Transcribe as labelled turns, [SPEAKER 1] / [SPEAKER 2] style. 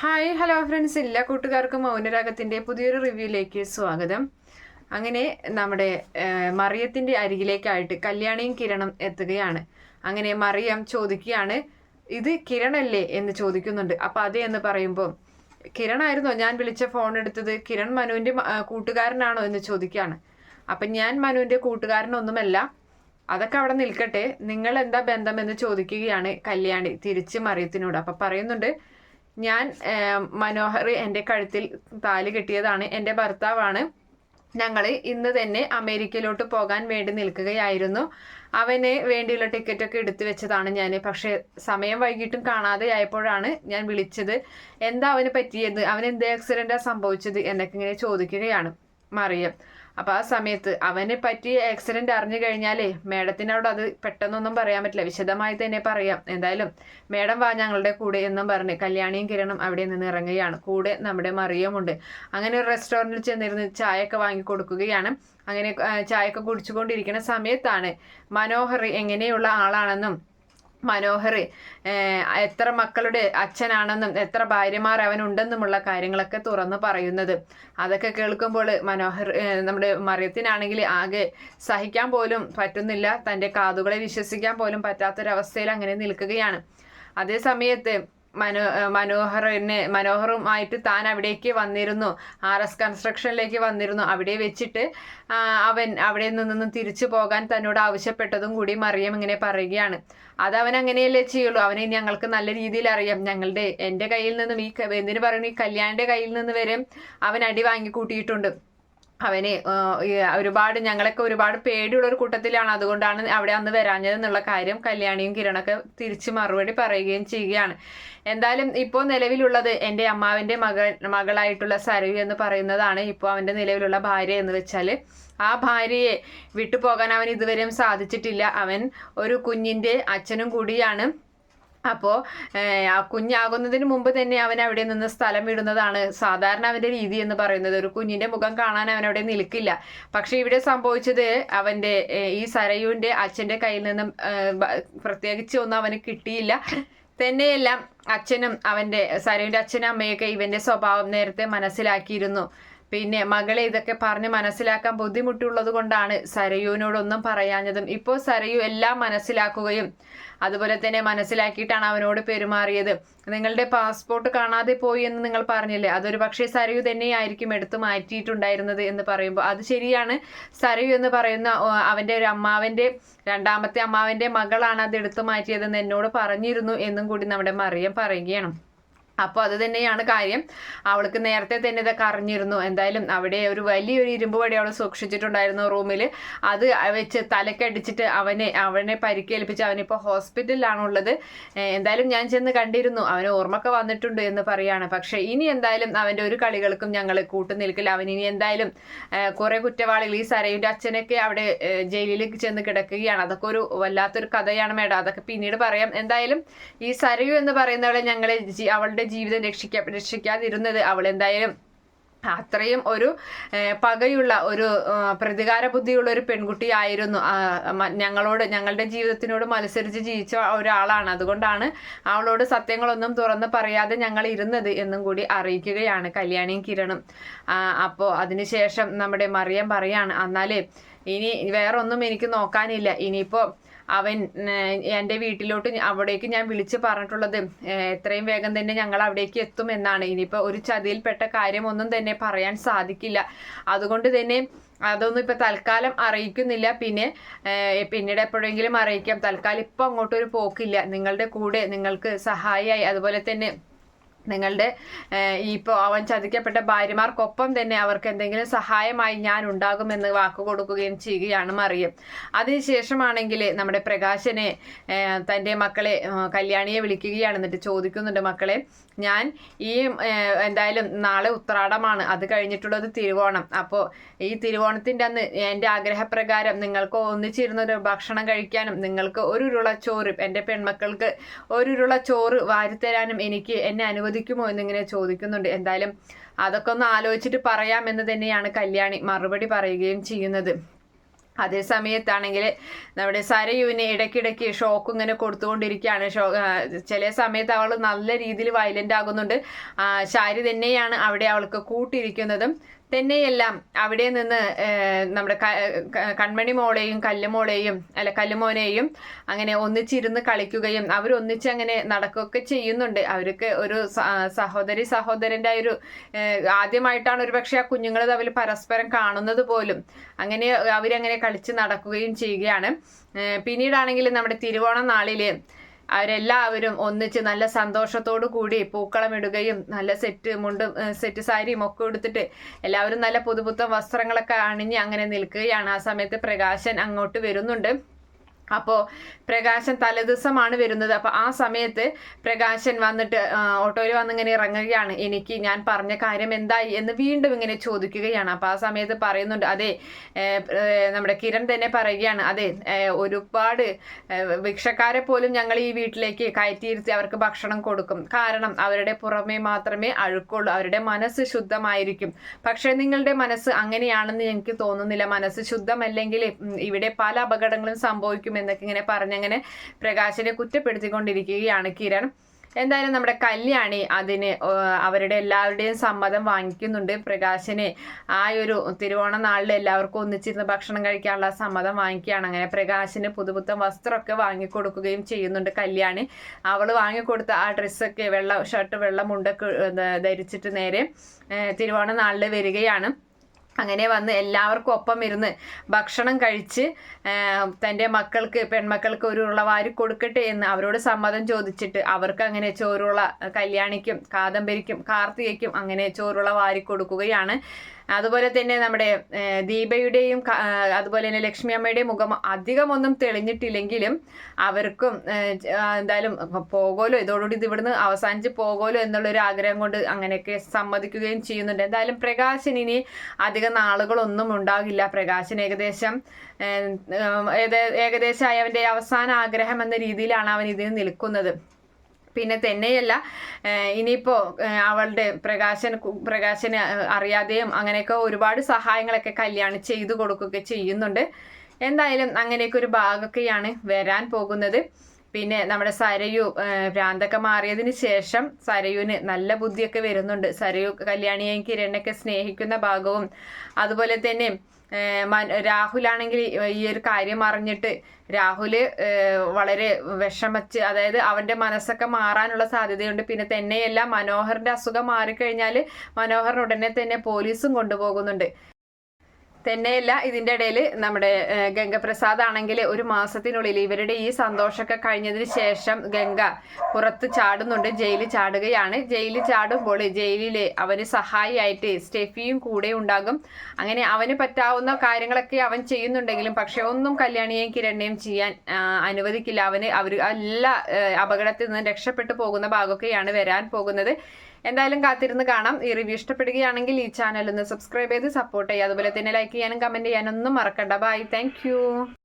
[SPEAKER 1] Hi hello friends. എല്ലാ കൂട്ടുകാർക്കും മൗനരാഗത്തിന്റെ പുതിയൊരു റിവ്യൂയിലേക്ക് സ്വാഗതം. അങ്ങനെ നമ്മുടെ മറിയത്തിന്റെ അരികിലേക്കായിട്ട് കല്യാണിയും കിരണം എത്തുകയാണ്. അങ്ങനെ മറിയം ചോദിക്കുകയാണ് ഇത് കിരണല്ലേ? എന്ന് ചോദിക്കുന്നുണ്ട്. അപ്പം അതേ എന്ന് പറയുമ്പോൾ കിരണായിരുന്നോ ഞാൻ വിളിച്ച ഫോൺ എടുത്തത്? കിരൺ മനുവിന്റെ കൂട്ടുകാരനാണോ? എന്ന് ചോദിക്കുകയാണ്. അപ്പം ഞാൻ മനുവിന്റെ കൂട്ടുകാരനൊന്നുമല്ല. അതൊക്കെ അവിടെ നിൽക്കട്ടെ. നിങ്ങൾ എന്താ ബന്ധമെന്ന് ചോദിക്കുകയാണ് കല്യാണി തിരിച്ച് മറിയത്തിനോട്. അപ്പം പറയുന്നുണ്ട് ഞാൻ മനോഹർ എന്റെ കഴുത്തിൽ താലി കെട്ടിയതാണ്. എന്റെ ഭർത്താവാണ് ഞങ്ങൾ ഇന്ന് തന്നെ അമേരിക്കയിലോട്ട് പോകാൻ വേണ്ടി നിൽക്കുകയായിരുന്നു. അവന് വേണ്ടിയുള്ള ടിക്കറ്റൊക്കെ എടുത്തു വെച്ചതാണ് ഞാൻ പക്ഷേ സമയം വൈകിട്ടും കാണാതെ ആയപ്പോഴാണ് ഞാൻ വിളിച്ചത് എന്താ അവന് പറ്റിയത് അവന് എന്ത് ആക്സിഡന്റാണ് സംഭവിച്ചത്? എന്നൊക്കെ ഇങ്ങനെ ചോദിക്കുകയാണ്. മറിയം. അപ്പോൾ ആ സമയത്ത് അവനെ പറ്റി ആക്സിഡന്റ് അറിഞ്ഞു കഴിഞ്ഞാലേ മേഡത്തിനോട് അത് പെട്ടെന്നൊന്നും പറയാൻ പറ്റില്ല. വിശദമായി തന്നെ പറയാം. എന്തായാലും മേഡം വാ ഞങ്ങളുടെ കൂടെ എന്നും പറഞ്ഞ് കല്യാണിയും കിരണും അവിടെ നിന്ന് ഇറങ്ങുകയാണ്. കൂടെ നമ്മുടെ മറിയമുണ്ട് അങ്ങനെ ഒരു റെസ്റ്റോറന്റിൽ ചെന്നിരുന്ന് ചായയൊക്കെ വാങ്ങി കൊടുക്കുകയാണ്. അങ്ങനെ ചായയൊക്കെ കുടിച്ചുകൊണ്ടിരിക്കുന്ന സമയത്താണ് മനോഹർ എങ്ങനെയുള്ള ആളാണെന്നും മനോഹർ. എത്ര മക്കളുടെ അച്ഛനാണെന്നും എത്ര ഭാര്യമാർ അവനുണ്ടെന്നുമുള്ള കാര്യങ്ങളൊക്കെ തുറന്നു പറയുന്നത്. അതൊക്കെ കേൾക്കുമ്പോൾ മനോഹർ നമ്മുടെ മറിയത്തിനാണെങ്കിൽ ആകെ സഹിക്കാൻ പോലും പറ്റുന്നില്ല. തന്റെ കാതുകളെ വിശ്വസിക്കാൻ പോലും പറ്റാത്തൊരവസ്ഥയിൽ അങ്ങനെ നിൽക്കുകയാണ്. അതേ സമയത്ത് മനോ മനോഹറിന് മനോഹറുമായിട്ട് താൻ അവിടേക്ക് വന്നിരുന്നു. ആർ എസ് കൺസ്ട്രക്ഷനിലേക്ക് വന്നിരുന്നു. അവിടെ വെച്ചിട്ട് അവൻ അവിടെ നിന്നും തിരിച്ചു പോകാൻ തന്നോട് ആവശ്യപ്പെട്ടതും കൂടി മറിയം ഇങ്ങനെ പറയുകയാണ്. അത് അവൻ അങ്ങനെയല്ലേ ചെയ്യുള്ളൂ. അവനെ ഞങ്ങൾക്ക് നല്ല രീതിയിൽ അറിയാം. ഞങ്ങളുടെ എന്റെ കയ്യിൽ നിന്നും ഈ എന്തിനു പറയുന്നു? ഈ കല്യാണിന്റെ കയ്യിൽ നിന്ന് വരെ അവൻ അടി വാങ്ങി കൂട്ടിയിട്ടുണ്ട് അവന് ഒരുപാട് ഞങ്ങളൊക്കെ ഒരുപാട് പേടിയുള്ള ഒരു കൂട്ടത്തിലാണ്. അതുകൊണ്ടാണ് അവിടെ അന്ന് വരാഞ്ഞത് എന്നുള്ള കാര്യം കല്യാണിയും കിരണൊക്കെ തിരിച്ച് മറുപടി പറയുകയും ചെയ്യുകയാണ്. എന്തായാലും ഇപ്പോൾ നിലവിലുള്ളത് എന്റെ അമ്മാവിന്റെ മകൾ മകളായിട്ടുള്ള സരവി എന്ന് പറയുന്നതാണ് ഇപ്പോൾ അവന്റെ നിലവിലുള്ള ഭാര്യ എന്ന് വെച്ചാൽ ആ ഭാര്യയെ വിട്ടുപോകാൻ അവൻ ഇതുവരെയും സാധിച്ചിട്ടില്ല. അവൻ ഒരു കുഞ്ഞിന്റെ അച്ഛനും കൂടിയാണ്. അപ്പോൾ ആ കുഞ്ഞാകുന്നതിന് മുമ്പ് തന്നെ അവൻ അവിടെ നിന്ന് സ്ഥലം വിടുന്നതാണ് സാധാരണ അവന്റെ രീതി എന്ന് പറയുന്നത്. ഒരു കുഞ്ഞിന്റെ മുഖം കാണാൻ അവൻ അവിടെ നിൽക്കില്ല. പക്ഷേ ഇവിടെ സംഭവിച്ചത് അവന്റെ ഈ സരയുവിന്റെ അച്ഛന്റെ കയ്യിൽ നിന്നും പ്രത്യേകിച്ച് ഒന്നും അവന് കിട്ടിയില്ല. തന്നെയെല്ലാം അച്ഛനും അവന്റെ സരയുടെ അച്ഛനും അമ്മയൊക്കെ ഇവന്റെ സ്വഭാവം നേരത്തെ മനസ്സിലാക്കിയിരുന്നു. പിന്നെ മകളെ ഇതൊക്കെ പറഞ്ഞ് മനസ്സിലാക്കാൻ ബുദ്ധിമുട്ടുള്ളത് കൊണ്ടാണ് സരയുവിനോടൊന്നും പറയാഞ്ഞതും. ഇപ്പോൾ സരയു എല്ലാം മനസ്സിലാക്കുകയും അതുപോലെ തന്നെ മനസ്സിലാക്കിയിട്ടാണ് അവനോട് പെരുമാറിയത്. നിങ്ങളുടെ പാസ്പോർട്ട് കാണാതെ പോയി എന്ന് നിങ്ങൾ പറഞ്ഞില്ലേ? അതൊരു പക്ഷേ സരയു തന്നെയായിരിക്കും എടുത്തു മാറ്റിയിട്ടുണ്ടായിരുന്നത് എന്ന് പറയുമ്പോൾ. അത് ശരിയാണ്. സരയു എന്ന് പറയുന്ന അവന്റെ ഒരു അമ്മാവന്റെ രണ്ടാമത്തെ അമ്മാവന്റെ മകളാണ് അത് എടുത്തു മാറ്റിയതെന്ന് എന്നോട് പറഞ്ഞിരുന്നു എന്നും കൂടി നമ്മുടെ മറിയം പറയുകയാണ്. അപ്പോൾ അത് തന്നെയാണ് കാര്യം. അവൾക്ക് നേരത്തെ തന്നെ ഇതൊക്കെ അറിഞ്ഞിരുന്നു എന്തായാലും അവിടെ ഒരു വലിയൊരു ഇരുമ്പ് വടി അവൾ സൂക്ഷിച്ചിട്ടുണ്ടായിരുന്നു റൂമിൽ അത് വെച്ച് തലക്കടിച്ചിട്ട് അവനെ അവനെ പരിക്കേൽപ്പിച്ച് അവനിപ്പോൾ ഹോസ്പിറ്റലിലാണുള്ളത്. എന്തായാലും ഞാൻ ചെന്ന് കണ്ടിരുന്നു. അവന് ഓർമ്മക്ക വന്നിട്ടുണ്ട് എന്ന് പറയാണ്. പക്ഷേ ഇനി എന്തായാലും അവന്റെ ഒരു കളികൾക്കും ഞങ്ങൾ കൂട്ടുനിൽക്കില്ല. അവൻ ഇനി എന്തായാലും കുറേ കുറ്റവാളികൾ ഈ സരയുടെ അച്ഛനൊക്കെ അവിടെ ജയിലിലേക്ക് ചെന്ന് കിടക്കുകയാണ്. അതൊക്കെ ഒരു വല്ലാത്തൊരു കഥയാണ് മേഡം. അതൊക്കെ പിന്നീട് പറയാം. എന്തായാലും ഈ സരയു എന്ന് പറയുന്നവളെ ഞങ്ങളെ ജി- അവളുടെ ജീവിതം രക്ഷിക്കാ രക്ഷിക്കാതിരുന്നത് അവൾ എന്തായാലും അത്രയും ഒരു പകയുള്ള ഒരു പ്രതികാര ബുദ്ധിയുള്ള ഒരു പെൺകുട്ടിയായിരുന്നു ഞങ്ങളോട് ഞങ്ങളുടെ ജീവിതത്തിനോട് മത്സരിച്ച് ജീവിച്ച ഒരാളാണ്. അതുകൊണ്ടാണ് അവളോട് സത്യങ്ങളൊന്നും തുറന്ന് പറയാതെ ഞങ്ങൾ ഇരുന്നത് എന്നും കൂടി അറിയിക്കുകയാണ് കല്യാണിയും കിരണും. അപ്പോൾ അതിനുശേഷം നമ്മുടെ മറിയം പറയാണ് എന്നാലേ ഇനി വേറൊന്നും എനിക്ക് നോക്കാനില്ല. ഇനിയിപ്പോൾ അവൻ എന്റെ വീട്ടിലോട്ട് അവിടേക്ക് ഞാൻ വിളിച്ച് പറഞ്ഞിട്ടുള്ളത് എത്രയും വേഗം തന്നെ ഞങ്ങൾ അവിടേക്ക് എത്തും എന്നാണ്. ഇനിയിപ്പോൾ ഒരു ചതിയിൽപ്പെട്ട കാര്യമൊന്നും തന്നെ പറയാൻ സാധിക്കില്ല. അതുകൊണ്ട് തന്നെ അതൊന്നും ഇപ്പം തൽക്കാലം അറിയിക്കുന്നില്ല. പിന്നെ പിന്നീട് എപ്പോഴെങ്കിലും അറിയിക്കാം. തൽക്കാലം ഇപ്പം അങ്ങോട്ടൊരു പോക്കില്ല. നിങ്ങളുടെ കൂടെ നിങ്ങൾക്ക് സഹായിയായി. അതുപോലെ തന്നെ നിങ്ങളുടെ ഇപ്പോൾ അവൻ ചതിക്കപ്പെട്ട ഭാര്യമാർക്കൊപ്പം തന്നെ അവർക്ക് എന്തെങ്കിലും സഹായമായി ഞാൻ ഉണ്ടാകുമെന്ന് വാക്കു കൊടുക്കുകയും ചെയ്യുകയാണ് മറിയം. അതിനുശേഷമാണെങ്കിൽ നമ്മുടെ പ്രകാശനെ തന്റെ മക്കളെ കല്യാണിയെ വിളിക്കുകയാണ് എന്നിട്ട് ചോദിക്കുന്നുണ്ട് മക്കളെ ഞാൻ ഈ എന്തായാലും നാളെ ഉത്രാടമാണ്. അത് കഴിഞ്ഞിട്ടുള്ളത് തിരുവോണം. അപ്പോൾ ഈ തിരുവോണത്തിന്റെ അന്ന് എന്റെ ആഗ്രഹപ്രകാരം നിങ്ങൾക്ക് ഒന്നിച്ചിരുന്നൊരു ഭക്ഷണം കഴിക്കാനും നിങ്ങൾക്ക് ഒരു ഉരുള ചോറ് എന്റെ പെൺമക്കൾക്ക് ഒരു ഉരുള ചോറ് വാരിത്തരാനും എനിക്ക് എന്നെ അനുവദിക്കുമോ എന്നിങ്ങനെ ചോദിക്കുന്നുണ്ട്. എന്തായാലും അതൊക്കെ ഒന്ന് ആലോചിച്ചിട്ട് പറയാം എന്ന് തന്നെയാണ് കല്യാണി മറുപടി പറയുകയും ചെയ്യുന്നത്. അതേ സമയത്താണെങ്കിൽ നമ്മുടെ സരയുവിന് ഇടയ്ക്കിടയ്ക്ക് ഷോക്ക് ഇങ്ങനെ കൊടുത്തുകൊണ്ടിരിക്കുകയാണ്. ഷോ ചില സമയത്ത് അവൾ നല്ല രീതിയിൽ വയലന്റ് ആകുന്നുണ്ട്. ശാരി തന്നെയാണ് അവിടെ അവൾക്ക് കൂട്ടിയിരിക്കുന്നതും. തന്നെയെല്ലാം അവിടെ നിന്ന് നമ്മുടെ കൺമണി മോളെയും കല്ലുമോളെയും അല്ല കല്ലുമോനെയും അങ്ങനെ ഒന്നിച്ചിരുന്ന് കളിക്കുകയും അവരൊന്നിച്ച് അങ്ങനെ നടക്കുകയൊക്കെ ചെയ്യുന്നുണ്ട്. അവർക്ക് ഒരു സഹോദരി സഹോദരന്റെ ഒരു ആദ്യമായിട്ടാണ് ഒരു പക്ഷേ ആ കുഞ്ഞുങ്ങൾ തമ്മിൽ പരസ്പരം കാണുന്നത് പോലും. അങ്ങനെ അവരങ്ങനെ കളിച്ച് നടക്കുകയും ചെയ്യുകയാണ്. പിന്നീടാണെങ്കിൽ നമ്മുടെ തിരുവോണ നാളിൽ അവരെല്ലാവരും ഒന്നിച്ച് നല്ല സന്തോഷത്തോടു കൂടി പൂക്കളം ഇടുകയും നല്ല സെറ്റ് മുണ്ടും സെറ്റ് സാരിയും ഒക്കെ എടുത്തിട്ട് എല്ലാവരും നല്ല പുതുപുത്തൻ വസ്ത്രങ്ങളൊക്കെ അണിഞ്ഞ് അങ്ങനെ നിൽക്കുകയാണ്. ആ സമയത്ത് പ്രകാശൻ അങ്ങോട്ട് വരുന്നുണ്ട്. അപ്പോൾ പ്രകാശൻ തലേദിവസമാണ് വരുന്നത്. അപ്പോൾ ആ സമയത്ത് പ്രകാശൻ വന്നിട്ട് ഓട്ടോയിൽ വന്നിങ്ങനെ ഇറങ്ങുകയാണ്. എനിക്ക് ഞാൻ പറഞ്ഞ കാര്യം എന്തായി എന്ന് വീണ്ടും ഇങ്ങനെ ചോദിക്കുകയാണ്. അപ്പോൾ ആ സമയത്ത് പറയുന്നുണ്ട് അതെ നമ്മുടെ കിരൺ തന്നെ പറയുകയാണ്. അതെ ഒരുപാട് ഭിക്ഷക്കാരെ പോലും ഞങ്ങൾ ഈ വീട്ടിലേക്ക് കയറ്റിയിരുത്തി അവർക്ക് ഭക്ഷണം കൊടുക്കും. കാരണം അവരുടെ പുറമേ മാത്രമേ അഴുക്കുള്ളൂ. അവരുടെ മനസ്സ് ശുദ്ധമായിരിക്കും. പക്ഷേ നിങ്ങളുടെ മനസ്സ് അങ്ങനെയാണെന്ന് എനിക്ക് തോന്നുന്നില്ല. മനസ്സ് ശുദ്ധമല്ലെങ്കിൽ ഇവിടെ പല അപകടങ്ങളും സംഭവിക്കും എന്നൊക്കെ ഇങ്ങനെ പറഞ്ഞങ്ങനെ പ്രകാശിനെ കുറ്റപ്പെടുത്തിക്കൊണ്ടിരിക്കുകയാണ് കിരൺ. എന്തായാലും നമ്മുടെ കല്യാണി അതിന് അവരുടെ എല്ലാവരുടെയും സമ്മതം വാങ്ങിക്കുന്നുണ്ട്. പ്രകാശിന് ആ ഒരു തിരുവോണ നാളിൽ എല്ലാവർക്കും ഒന്നിച്ചിരുന്ന് ഭക്ഷണം കഴിക്കാനുള്ള സമ്മതം വാങ്ങിക്കുകയാണ്. അങ്ങനെ പ്രകാശിന് പുതുപുത്തൻ വസ്ത്രമൊക്കെ വാങ്ങിക്കൊടുക്കുകയും ചെയ്യുന്നുണ്ട് കല്യാണി. അവൾ വാങ്ങിക്കൊടുത്ത ആ ഡ്രസ്സൊക്കെ വെള്ള ഷർട്ട് വെള്ള മുണ്ടൊക്കെ ധരിച്ചിട്ട് നേരെ തിരുവോണ നാളിൽ വരികയാണ്. അങ്ങനെ വന്ന് എല്ലാവർക്കും ഒപ്പം ഇരുന്ന് ഭക്ഷണം കഴിച്ച് തന്റെ മക്കൾക്ക് പെൺമക്കൾക്ക് ഒരു ഉള്ള വാരി കൊടുക്കട്ടെ എന്ന് അവരോട് സമ്മതം ചോദിച്ചിട്ട് അവർക്ക് അങ്ങനെ ചോറുള്ള കല്യാണിക്കും കാദംബരിക്കും കാർത്തികയ്ക്കും അങ്ങനെ ചോറുള്ള വാരി കൊടുക്കുകയാണ്. അതുപോലെ തന്നെ നമ്മുടെ ദീപയുടെയും അതുപോലെ തന്നെ ലക്ഷ്മി അമ്മയുടെയും മുഖം അധികമൊന്നും തെളിഞ്ഞിട്ടില്ലെങ്കിലും അവർക്കും എന്തായാലും പോകോലോ ഇതോടുകൂടി ഇത് ഇവിടുന്ന് അവസാനിച്ച് പോകോലോ എന്നുള്ളൊരു ആഗ്രഹം കൊണ്ട് അങ്ങനെയൊക്കെ സമ്മതിക്കുകയും ചെയ്യുന്നുണ്ട്. എന്തായാലും പ്രകാശൻ ഇനി അധികം നാളുകളൊന്നും ഉണ്ടാകില്ല. പ്രകാശൻ ഏകദേശം ഏകദേശം അവന്റെ അവസാന ആഗ്രഹം എന്ന രീതിയിലാണ് അവൻ ഇതിന് നിൽക്കുന്നത്. പിന്നെ തന്നെയല്ല ഇനിയിപ്പോൾ അവളുടെ പ്രകാശൻ പ്രകാശന് അറിയാതെയും അങ്ങനെയൊക്കെ ഒരുപാട് സഹായങ്ങളൊക്കെ കല്യാണം ചെയ്തു കൊടുക്കുകയൊക്കെ ചെയ്യുന്നുണ്ട്. എന്തായാലും അങ്ങനെയൊക്കെ ഒരു ഭാഗമൊക്കെയാണ് വരാൻ പോകുന്നത്. പിന്നെ നമ്മുടെ സരയു ഭ്രാന്തൊക്കെ മാറിയതിന് ശേഷം സരയുവിന് നല്ല ബുദ്ധിയൊക്കെ വരുന്നുണ്ട്. സരയു കല്യാണിയെയും കിരണൊക്കെ സ്നേഹിക്കുന്ന ഭാഗവും അതുപോലെ തന്നെ രാഹുലാണെങ്കിൽ ഈ ഒരു കാര്യം അറിഞ്ഞിട്ട് രാഹുൽ വളരെ വിഷമിച്ച് അതായത് അവന്റെ മനസ്സൊക്കെ മാറാനുള്ള സാധ്യതയുണ്ട്. പിന്നെ തന്നെയല്ല മനോഹറിന്റെ അസുഖം മാറിക്കഴിഞ്ഞാൽ മനോഹർ ഉടനെ തന്നെ പോലീസും കൊണ്ടുപോകുന്നുണ്ട്. തന്നെയല്ല ഇതിന്റെ ഇടയിൽ നമ്മുടെ ഗംഗപ്രസാദ് ആണെങ്കിൽ ഒരു മാസത്തിനുള്ളിൽ ഇവരുടെ ഈ സന്തോഷമൊക്കെ കഴിഞ്ഞതിന് ശേഷം ഗംഗ പുറത്ത് ചാടുന്നുണ്ട് ജയിലിൽ ചാടുകയാണ്. ജയിലിൽ ചാടുമ്പോൾ ജയിലിൽ അവന് സഹായിയായിട്ട് സ്റ്റെഫിയും കൂടെ ഉണ്ടാകും. അങ്ങനെ അവന് പറ്റാവുന്ന കാര്യങ്ങളൊക്കെ അവൻ ചെയ്യുന്നുണ്ടെങ്കിലും പക്ഷെ ഒന്നും കല്യാണിയെയും കിരണിനെയും ചെയ്യാൻ അനുവദിക്കില്ല. അവന് അവർ എല്ലാ അപകടത്തിൽ നിന്ന് രക്ഷപ്പെട്ടു പോകുന്ന ഭാഗമൊക്കെയാണ് വരാൻ പോകുന്നത്. എന്തായാലും കാത്തിരുന്ന് കാണാം. ഈ റിവ്യൂ ഇഷ്ടപ്പെടുകയാണെങ്കിൽ ഈ ചാനൽ ഒന്ന് സബ്സ്ക്രൈബ് ചെയ്ത് സപ്പോർട്ട് ചെയ്യുക. അതുപോലെ തന്നെ ലൈക്ക് ചെയ്യാനും കമന്റ് ചെയ്യാനൊന്നും മറക്കണ്ട. Bye thank